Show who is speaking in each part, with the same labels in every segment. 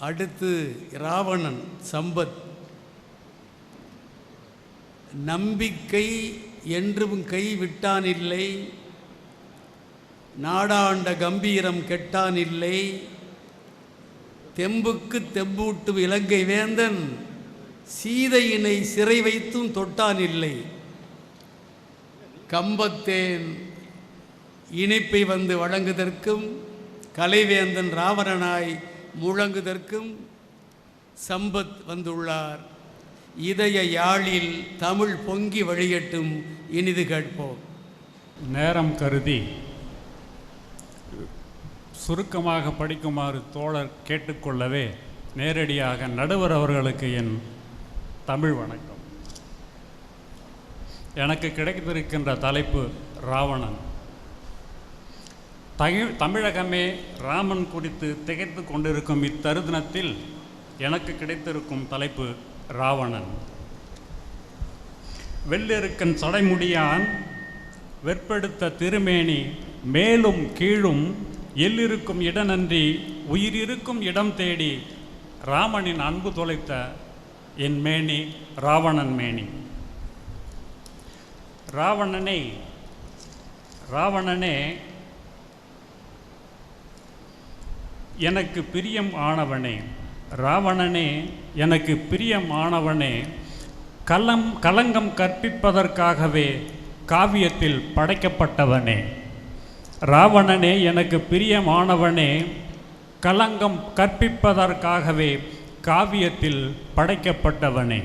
Speaker 1: அடுத்து ராவணன் சம்பத். நம்பிக்கை என்றும் கை விட்டானில்லை நாடாண்ட கம்பீரம் கெட்டானில்லை. தெம்புக்கு தெம்பூட்டும் இலங்கை வேந்தன் சீதையினை சிறை வைத்தும் தொட்டானில்லை. கம்பத்தேன் இனிப்பை வந்து வழங்குதற்கும் கலைவேந்தன் ராவணனாய் முழங்குதற்கும் சம்பத் வந்துள்ளார். இதய யாழில் தமிழ் பொங்கி வழியட்டும் இனிது கேட்போம்.
Speaker 2: நேரம் கருதி சுருக்கமாக படிக்குமாறு தோழர் கேட்டுக்கொள்ளவே நேரடியாக நடுவர் அவர்களுக்கு என் தமிழ் வணக்கம். எனக்கு கிடைத்திருக்கின்ற தலைப்பு ராவணன். தகி- தமிழகமே ராமன் குறித்து திகைத்து கொண்டிருக்கும் இத்தருதினத்தில் எனக்கு கிடைத்திருக்கும் தலைப்பு ராவணன். வெள்ளெருக்கன் சடைமுடியான் வெற்பெடுத்த திருமேனி மேலும் கீழும் எல்லிருக்கும் இடநன்றி உயிரிருக்கும் இடம் தேடி ராமனின் அன்பு தொலைத்த என் மேனி ராவணன் மேனி. ராவணனை ராவணனே எனக்கு பிரியம் ஆனவனே. ராவணனே எனக்கு பிரியம் ஆனவனே. கலம் கலங்கம் கற்பிப்பதற்காகவே காவியத்தில் படைக்கப்பட்டவனே. ராவணனே எனக்கு பிரியமானவனே கலங்கம் கற்பிப்பதற்காகவே காவியத்தில் படைக்கப்பட்டவனே.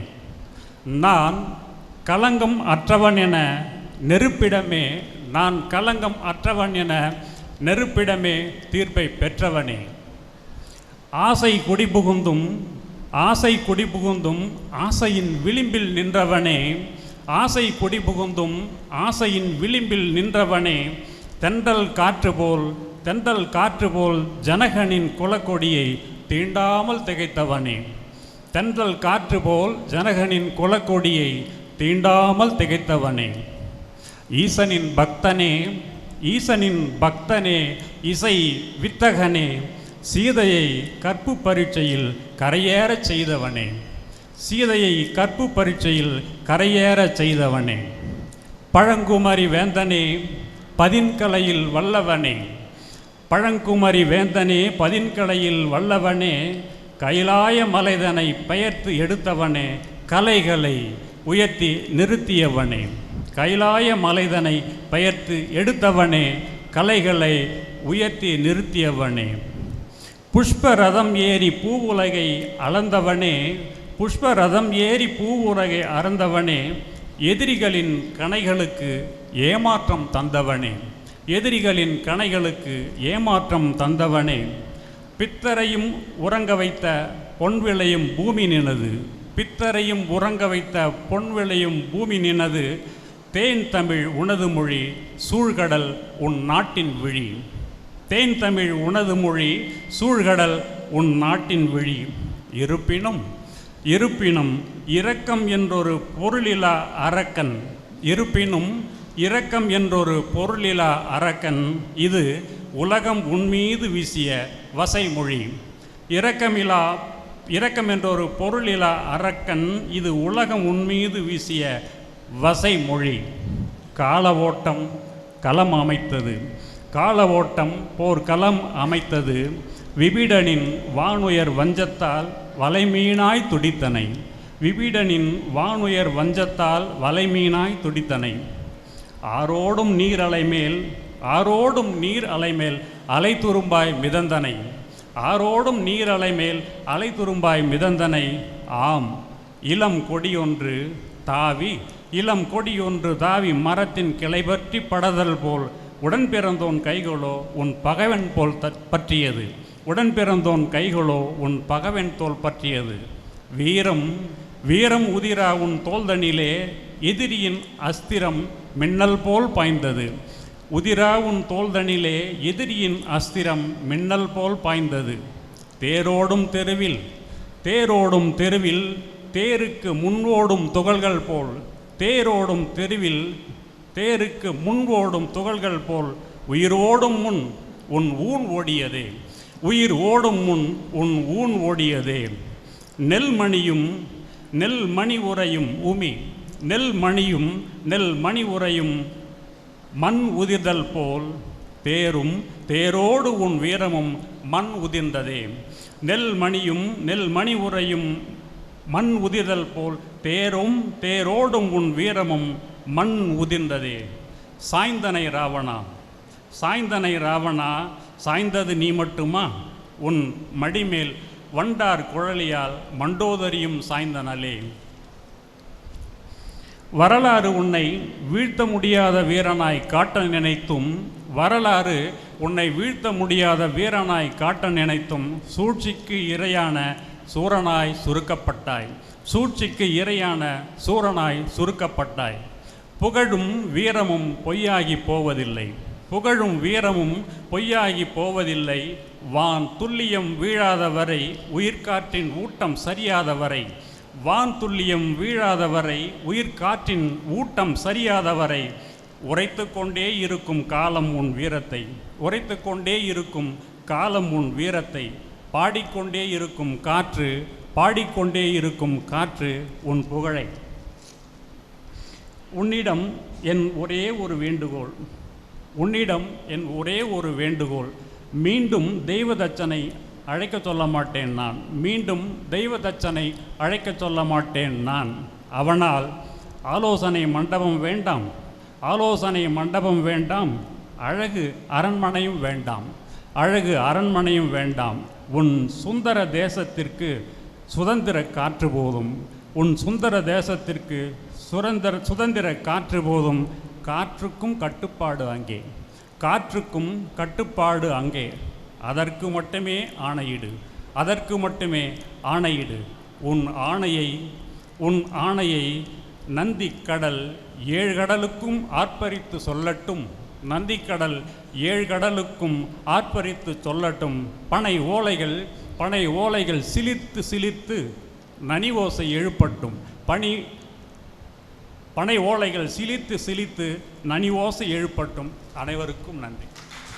Speaker 2: நான் கலங்கம் அற்றவன் என நெருப்பிடமே நான் கலங்கம் அற்றவன் என நெருப்பிடமே தீர்ப்பை பெற்றவனே. ஆசை குடிபுகுந்தும் ஆசை குடிபுகுந்தும் ஆசையின் விளிம்பில் நின்றவனே. ஆசை குடிபுகுந்தும் ஆசையின் விளிம்பில் நின்றவனே. தென்றல் காற்று போல் தென்றல் காற்று போல் ஜனகனின் குலக்கொடியை தீண்டாமல் திகைத்தவனே. தென்றல் காற்று போல் ஜனகனின் குலக்கொடியை தீண்டாமல் திகைத்தவனே. ஈசனின் பக்தனே ஈசனின் பக்தனே இசை வித்தகனே. சீதையை கற்பு பரீட்சையில் கரையேறச் செய்தவனே. சீதையை கற்பு பரீட்சையில் கரையேறச் செய்தவனே. பழங்குமரி வேந்தனே பதின்கலையில் வல்லவனே. பழங்குமரி வேந்தனே பதின்கலையில் வல்லவனே. கைலாய மலைதனை பெயர்த்து எடுத்தவனே கலைகளை உயர்த்தி நிறுத்தியவனே. கைலாய மலைதனை பெயர்த்து எடுத்தவனே கலைகளை உயர்த்தி நிறுத்தியவனே. புஷ்பரதம் ஏறி பூவுலகை அளந்தவனே புஷ்பரதம் ஏறி பூவுலகை அறந்தவனே எதிரிகளின் கணைகளுக்கு ஏமாற்றம் தந்தவனே எதிரிகளின் கணைகளுக்கு ஏமாற்றம் தந்தவனே. பித்தரையும் உறங்க வைத்த பொன்விளையும் பூமி நினது பித்தரையும் உறங்க வைத்த பொன்விளையும் பூமி நினது தேன் தமிழ் உனது மொழி சூழ்கடல் உன் நாட்டின் விழி. தேன் தமிழ் உனது மொழி சூழ்கடல் உன் நாட்டின் விழி. இருப்பினும் இருப்பினும் இரக்கம் என்றொரு பொருளிலா அரக்கன். இருப்பினும் இரக்கம் என்றொரு பொருளிலா அரக்கன் இது உலகம் உன்மீது வீசிய வசைமொழி. இரக்கமிலா இரக்கம் என்றொரு பொருளிலா அரக்கன் இது உலகம் உன்மீது வீசிய வசைமொழி. கால ஓட்டம் களம் அமைத்தது. கால ஓட்டம் போர்க்களம் அமைத்தது. விபீடனின் வானுயர் வஞ்சத்தால் வலைமீனாய் துடித்தனை. விபீடனின் வானுயர் வஞ்சத்தால் வலைமீனாய் துடித்தனை. ஆரோடும் நீர் அலைமேல் ஆரோடும் நீர் அலைமேல் அலை துரும்பாய் மிதந்தனை. ஆரோடும் நீர் அலைமேல் அலை துரும்பாய் மிதந்தனை. ஆம் இளம் கொடியொன்று தாவி இளம் கொடியொன்று தாவி மரத்தின் கிளை பற்றி படதல் போல் உடன் பிறந்தோன் கைகளோ உன் பகைவன் போல் த பற்றியது. உடன் பிறந்தோன் கைகளோ உன் பகவன் தோல் பற்றியது. வீரம் வீரம் உதிரா உன் தோல்தனிலே எதிரியின் அஸ்திரம் மின்னல் போல் பாய்ந்தது. உதிரா உன் தோல்தனிலே எதிரியின் அஸ்திரம் மின்னல் போல் பாய்ந்தது. தேரோடும் தெருவில் தேரோடும் தெருவில் தேருக்கு முன்னோடும் துகள்கள் போல் தேரோடும் தெருவில் தேருக்கு முன் ஓடும் துகள்கள் போல் உயிரோடும் முன் உன் ஊன் ஓடியதே. உயிர் ஓடும் முன் உன் ஊன் ஓடியதே. நெல் மணியும் நெல் மணி உறையும் உமி நெல் மணியும் நெல் மணி உறையும் மண் உதிர்தல் போல் தேரும் தேரோடு உன் வீரமும் மண் உதிர்ந்ததே. நெல் மணியும் நெல் மணி உறையும் மண் உதிர்தல் போல் தேரும் தேரோடும் உன் வீரமும் மண் உதிர்ந்ததே. சாய்ந்தனை ராவணா சாய்ந்தனை ராவணா சாய்ந்தது நீ மட்டுமா? உன் மடிமேல் வண்டார் குழலியால் மண்டோதரியும் சாய்ந்தனலே வரலாறு உன்னை வீழ்த்த முடியாத வீரனாய் காட்ட நினைத்தும் வரலாறு உன்னை வீழ்த்த முடியாத வீரனாய் காட்ட நினைத்தும் சூழ்ச்சிக்கு இரையான சூரனாய் சுருக்கப்பட்டாய். சூழ்ச்சிக்கு இரையான சூரனாய் சுருக்கப்பட்டாய். புகழும் வீரமும் பொய்யாகி போவதில்லை. புகழும் வீரமும் பொய்யாகி போவதில்லை. வான் துல்லியம் வீழாத வரை உயிர்காற்றின் ஊட்டம் சரியாத வரை வான் துல்லியம் வீழாத வரை உயிர்காற்றின் ஊட்டம் சரியாத வரை உரைத்து கொண்டே இருக்கும் காலம் உன் வீரத்தை. உரைத்து கொண்டே இருக்கும் காலம் உன் வீரத்தை. பாடிக்கொண்டே இருக்கும் காற்று பாடிக்கொண்டே இருக்கும் காற்று உன் புகழை. உன்னிடம் என் ஒரே ஒரு வேண்டுகோள். உன்னிடம் என் ஒரே ஒரு வேண்டுகோள். மீண்டும் தெய்வதச்சனை அழைக்க சொல்ல மாட்டேன் நான். மீண்டும் தெய்வதச்சனை அழைக்க சொல்ல மாட்டேன் நான். அவனால் ஆலோசனை மண்டபம் வேண்டாம். ஆலோசனை மண்டபம் வேண்டாம். அழகு அரண்மனையும் வேண்டாம். அழகு அரண்மனையும் வேண்டாம். உன் சுந்தர தேசத்திற்கு சுதந்திர காற்று போதும். உன் சுந்தர தேசத்திற்கு சுதந்திர சுதந்திர காற்று போதும். காற்றுக்கும் கட்டுப்பாடு அங்கே. காற்றுக்கும் கட்டுப்பாடு அங்கே. அதற்கு மட்டுமே ஆணையிடு. அதற்கு மட்டுமே ஆணையிடு. உன் ஆணையை உன் ஆணையை நந்தி கடல் ஏழு கடலுக்கும் ஆர்ப்பரித்து சொல்லட்டும். நந்திக்கடல் ஏழு கடலுக்கும் ஆர்ப்பரித்து சொல்லட்டும். பனை ஓலைகள் பனை ஓலைகள் சிலிர்த்து சிலிர்த்து நனி ஓசை எழுப்பட்டும். பனி பனை ஓலைகள் சிலித்து சிலித்து நனி ஓசை எழுப்பட்டும். அனைவருக்கும் நன்றி.